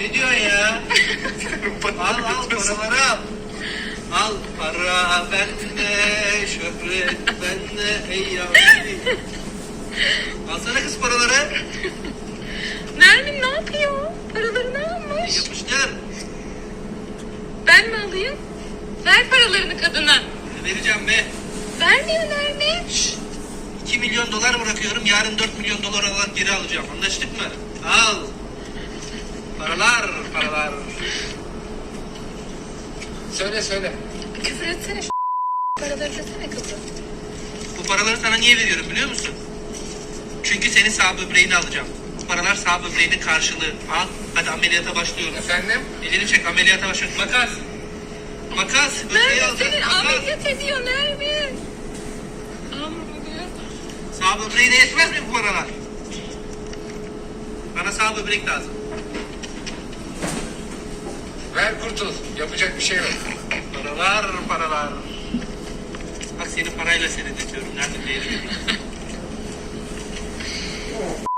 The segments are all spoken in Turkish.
Ne diyorsun ya? al al paraları al. Al para bende, şöhret bende, ey yavrum. Alsana kız paraları. Nermin ne yapıyor? Paralarını almış. Yapıştır. Ben mi alayım? Ver paralarını kadına. Vereceğim be. Vermiyor Nermin. 2 milyon dolar bırakıyorum. Yarın 4 milyon dolar alarak geri alacağım. Anlaştık mı? Al. Paralar, paralar. Söyle söyle. Küfür etsene şu paraları desene kızım. Bu paraları sana niye veriyorum biliyor musun? Çünkü senin sağ böbreğini alacağım. Bu paralar sağ böbreğinin karşılığı. Al. Hadi ameliyata başlıyoruz. Efendim? Elini çek ameliyata başlıyoruz. Makas. Makas. Böbreği Nermin alacağız. senin Makas. ameliyat ediyor Nermin. Ameliyat. Sağ böbreğine yetmez mi bu paralar? Bana sağ böbrek lazım. Ver kurtul. Yapacak bir şey yok. Paralar, paralar. Bak seni parayla seyrediyorum. Nerede değerim?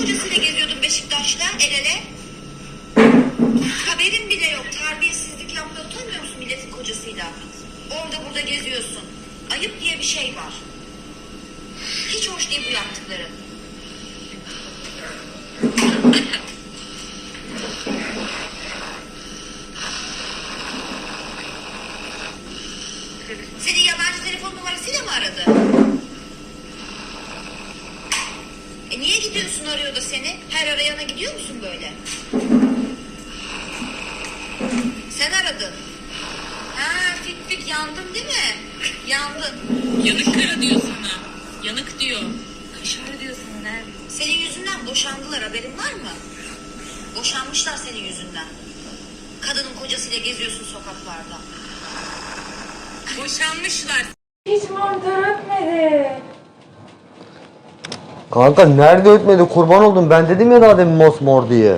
kocasıyla geziyordun Beşiktaş'ta el ele? Haberin bile yok. Terbiyesizlik yapmayı utanmıyor musun milletin kocasıyla? Orada burada geziyorsun. Ayıp diye bir şey var. Hiç hoş değil bu yaptıkların. Seni yabancı telefon numarasıyla mı aradı? Gidiyorsun arıyor da seni? Her arayana gidiyor musun böyle? Sen aradın. Ha fit fit yandın değil mi? Yandın. Yanık kara diyor sana. Yanık diyor. Kaşar diyor sana. Senin yüzünden boşandılar haberin var mı? Boşanmışlar senin yüzünden. Kadının kocasıyla geziyorsun sokaklarda. Boşanmışlar. Hiç mantar öpmedi. Kanka nerede ötmedi kurban oldum ben dedim ya daha demin mosmor diye.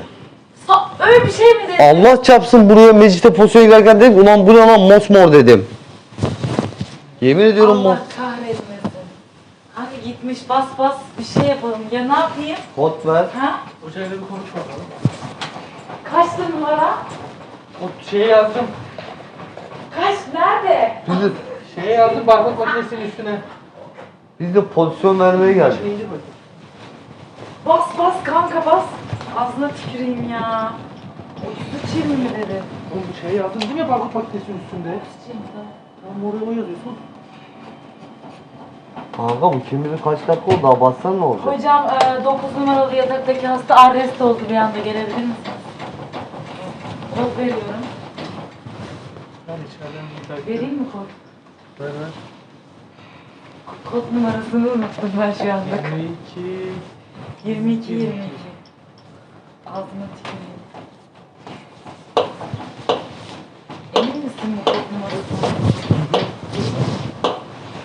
Sa- öyle bir şey mi dedi? Allah çapsın buraya mecliste posuya girerken dedim ulan bu ne lan mosmor dedim. Yemin ediyorum mos. Allah kahretmesin. Hadi gitmiş bas bas bir şey yapalım. Ya ne yapayım? Kod ver. Ha? Hocayla bir konuş bakalım. Kaçtı numara? O şeye yazdım. Kaç? Nerede? Biz de, Şeye yazdım bardak makinesinin üstüne. biz de pozisyon vermeye geldik. Şunu indir bakayım. Bas bas kanka bas. Ağzına tüküreyim ya. Otuz çiğ mi dedi? Oğlum bu şeye yazdım değil mi bardak makinesinin üstünde? Tamam oraya o yazıyorsun. Kanka bu kim bilir kaç dakika oldu daha bassan ne olacak? Hocam 9 numaralı yataktaki hasta arrest oldu bir anda gelebilir misiniz? Kod veriyorum. Ben içeriden bir takip Vereyim mi kod? Ver ver. Kod numarasını unuttum ben şu anda. 22. 22 22. Ağzına tüküreyim. Emin misin bu kod numarasını?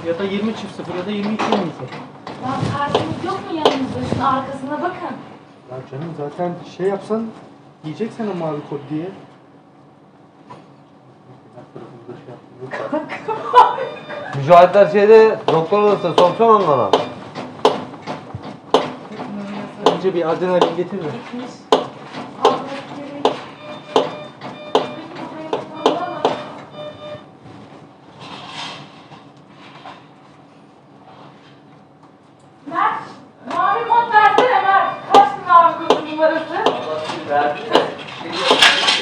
Ya da 20 çift 0 ya da 22 22. Lan kartınız yok mu yanınızda? Şunun arkasına bakın. Ya canım zaten şey yapsan yiyeceksen o mavi kod diye. Şey. Mücahitler şeyde doktor odasında sorsana onlara. Önce bir adrenalin getir de. Mert, mavi mod versene Mert. Kaç mavi kodun numarası?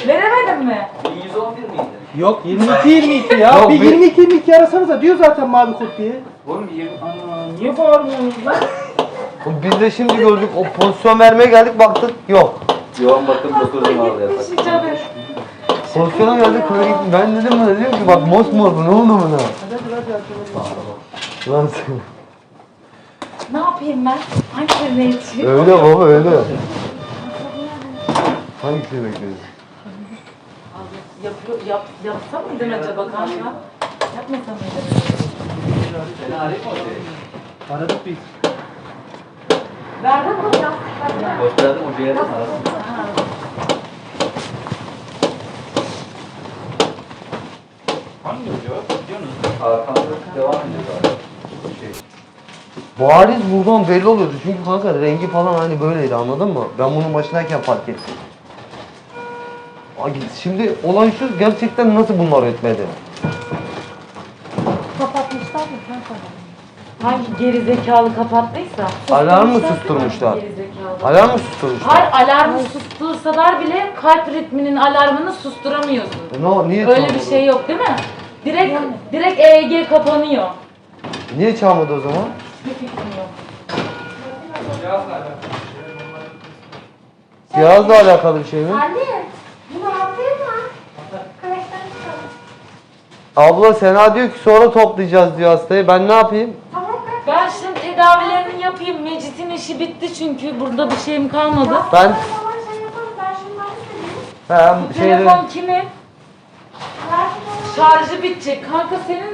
Veremedim mi? Yok 22 22 ya. Yok, bir bir- 22 22 arasanıza diyor zaten mavi kod diye. Oğlum Ana niye bağırmıyorsunuz lan? Biz de şimdi gördük o pozisyon vermeye geldik baktık yok. Yoğun bakım 9 numaralı yatak. Pozisyona geldik böyle gittim. Ben dedim buna diyorum ki bak mosmor bu ne oldu buna? Hadi hadi hadi. Lan sen. Ne yapayım ben? Hangilerine yetişeyim? Öyle baba öyle. Hangisini bekliyorsun? Yapıyor, yap, yapsam mıydım acaba kanka? Yapmasam mıydım? Aradık biz. Verdin mi? Gösterdim hocaya da. Hangi hoca? Biliyorsunuz. Arkamda devam ediyor zaten. Şey, Bariz buradan belli oluyordu çünkü kanka rengi falan hani böyleydi anladın mı? Ben bunun başındayken fark ettim. Şimdi olan şu gerçekten nasıl bunlar etmedi? Kapatmışlar mı kanka? Hangi gerizekalı kapattıysa. Alarmı Susturmuşlar susturmuşlar. gerizekalı? Alarm mı susturmuşlar? Hayır alarmı sustursalar bile kalp ritminin alarmını susturamıyorsun. E, Ne, niye Öyle bir çalmadı? şey yok değil mi? Direkt direkt EEG kapanıyor. Niye çalmadı o zaman? Bir fikrim yok. Cihazla alakalı bir şey mi? Anne, bunu atayım mı? Çıkalım. Abla Sena diyor ki sonra toplayacağız diyor hastayı. Ben ne yapayım? Tamam mı? Ben şimdi tedavilerini yapayım. Mecit'in işi bitti çünkü burada bir şeyim kalmadı. Ben Tamam şey yapalım. Ben ben şeyleri... Telefon kimin? Ver. Şarjı bitecek. Kanka senin